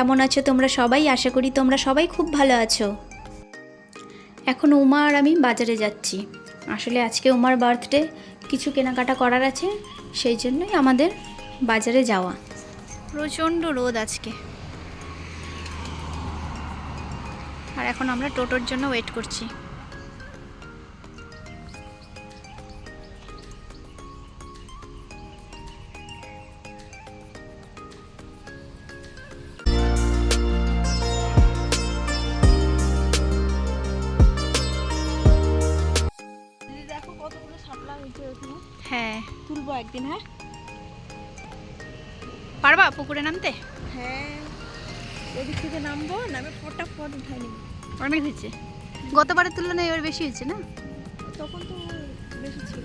কেমন আছো তোমরা সবাই? আশা করি তোমরা সবাই খুব ভালো আছো। এখন উমা আর আমি বাজারে যাচ্ছি। আসলে আজকে উমার বার্থডে, কিছু কেনাকাটা করার আছে, সেই জন্যই আমাদের বাজারে যাওয়া। প্রচণ্ড রোদ আজকে। আর এখন আমরা টোটোর জন্য ওয়েট করছি। কতগুলো শাপলা হয়েছে ওখানে? হ্যাঁ। তুলবো একদিন হ্যাঁ? পারবা পুকুরে নামতে? হ্যাঁ। ওদিক থেকে নামবো নামে ফটাফট উঠাই নেব। অনেক হয়েছে। গতবারের তুলনায় এবার বেশি হয়েছে না? তখন তো বেশি ছিল।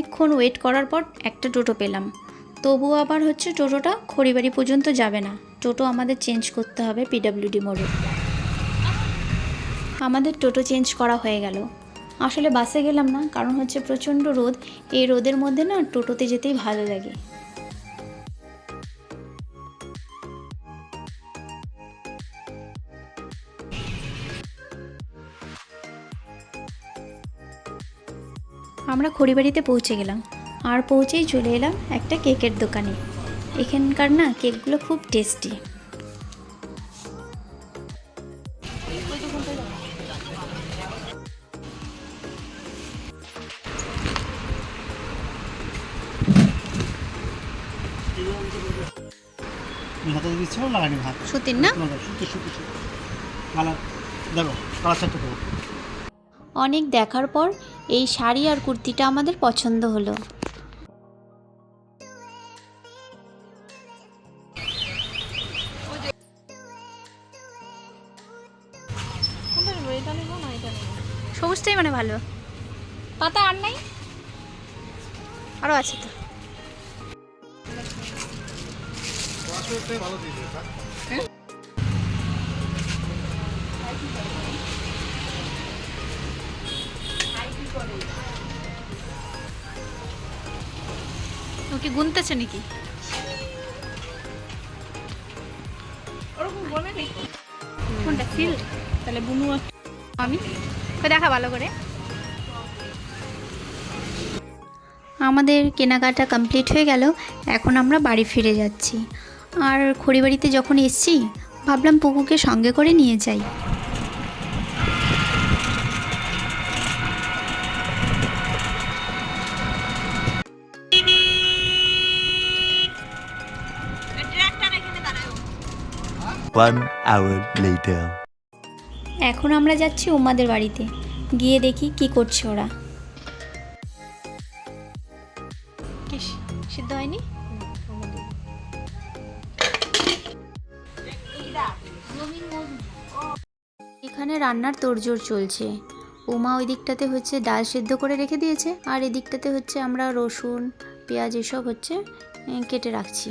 অনেকক্ষণ ওয়েট করার পর একটা টোটো পেলাম। তবুও আবার হচ্ছে টোটোটা খড়িবাড়ি পর্যন্ত যাবে না। টোটো আমাদের চেঞ্জ করতে হবে পিডাব্লিউডি মোড়ে। আমাদের টোটো চেঞ্জ করা হয়ে গেল। আসলে বাসে গেলাম না, কারণ হচ্ছে প্রচণ্ড রোদ। এই রোদের মধ্যে না টোটোতে যেতেই ভালো লাগে। আমরা খড়িবাড়িতে পৌঁছে গেলাম। আর পৌঁছেই চলে এলাম একটা কেকের দোকানে। এখানকার না কেকগুলো খুব টেস্টি না অনেক দেখার পর এই শাড়ি আর কুর্তিটা আমাদের পছন্দ হলো। সবুজটাই মানে ভালো। পাতা আর নাই? আরও আছে তো। ওকে গুনতেছে নাকি? ওরকম বলে নি কোনটা সিল্ক তাহলে বুনু আমি। দেখা ভালো করে। আমাদের কেনাকাটা কমপ্লিট হয়ে গেল এখন আমরা বাড়ি ফিরে যাচ্ছি। আর খড়িবাড়িতে যখন এসছি ভাবলাম পুকুকে সঙ্গে করে নিয়ে যাই। One hour later. এখন আমরা যাচ্ছি উমাদের বাড়িতে। গিয়ে দেখি কি করছে ওরা। সিদ্ধ হয়নি? এখানে রান্নার তোড়জোড় চলছে। উমা ওই দিকটাতে হচ্ছে ডাল সেদ্ধ করে রেখে দিয়েছে আর এদিকটাতে হচ্ছে আমরা রসুন পেঁয়াজ এসব হচ্ছে কেটে রাখছি।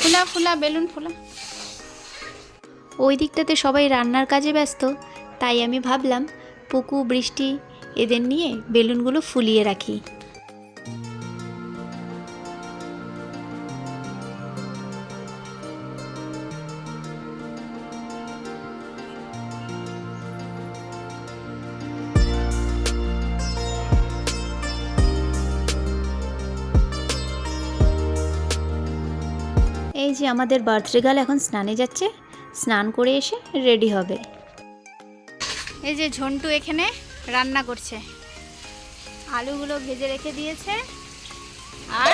ফুলা ফুলা, বেলুন ফুলা। ওই দিকটাতে সবাই রান্নার কাজে ব্যস্ত, তাই আমি ভাবলাম পুকু বৃষ্টি, এদের নিয়ে বেলুনগুলো ফুলিয়ে রাখি। যে আমাদের বার্থডে গার্ল এখন স্নানে যাচ্ছে, স্নান করে এসে রেডি হবে। এই যে ঝন্টু এখানে রান্না করছে। আলুগুলো ভেজে রেখে দিয়েছে। আর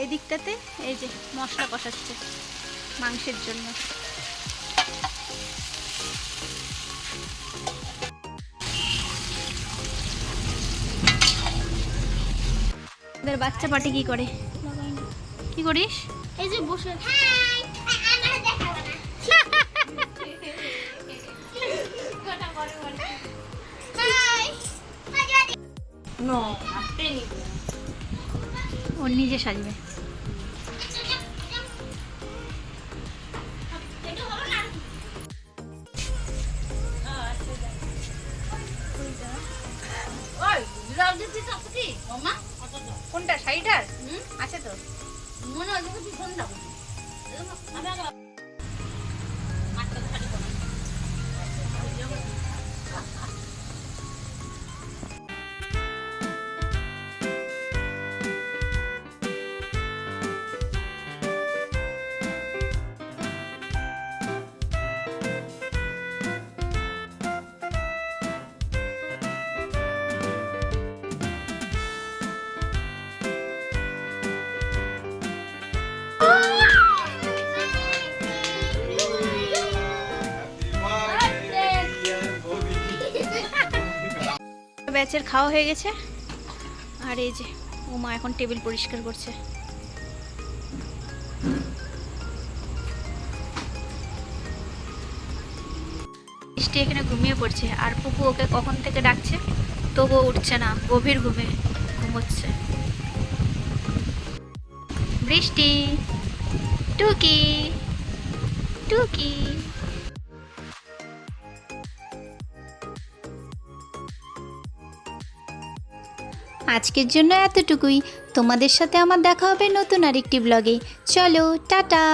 এই দিকটাতে এই যে মশলা কষাচ্ছে মাংসের জন্য। বাচ্চা পাটি কি করে? কি করিস? এই যে বসে ওর নিজে সাজবে মনে হয় যে ফোন দাও আমি আগে মাছটা ব্যাচের খাওয়া হয়ে গেছে। আর এই যে উমা এখন টেবিল পরিষ্কার করছে। বৃষ্টি এখানে ঘুমিয়ে পড়ছে, আর পুকু ওকে কখন থেকে ডাকছে? তবুও উঠছে না, গভীর ঘুমে ঘুমোচ্ছে। বৃষ্টি, টুকি টুকি। আজকের জন্য এতটুকুই। তোমাদের সাথে আমার দেখা হবে নতুন আরেকটি ব্লগে চলো টাটা!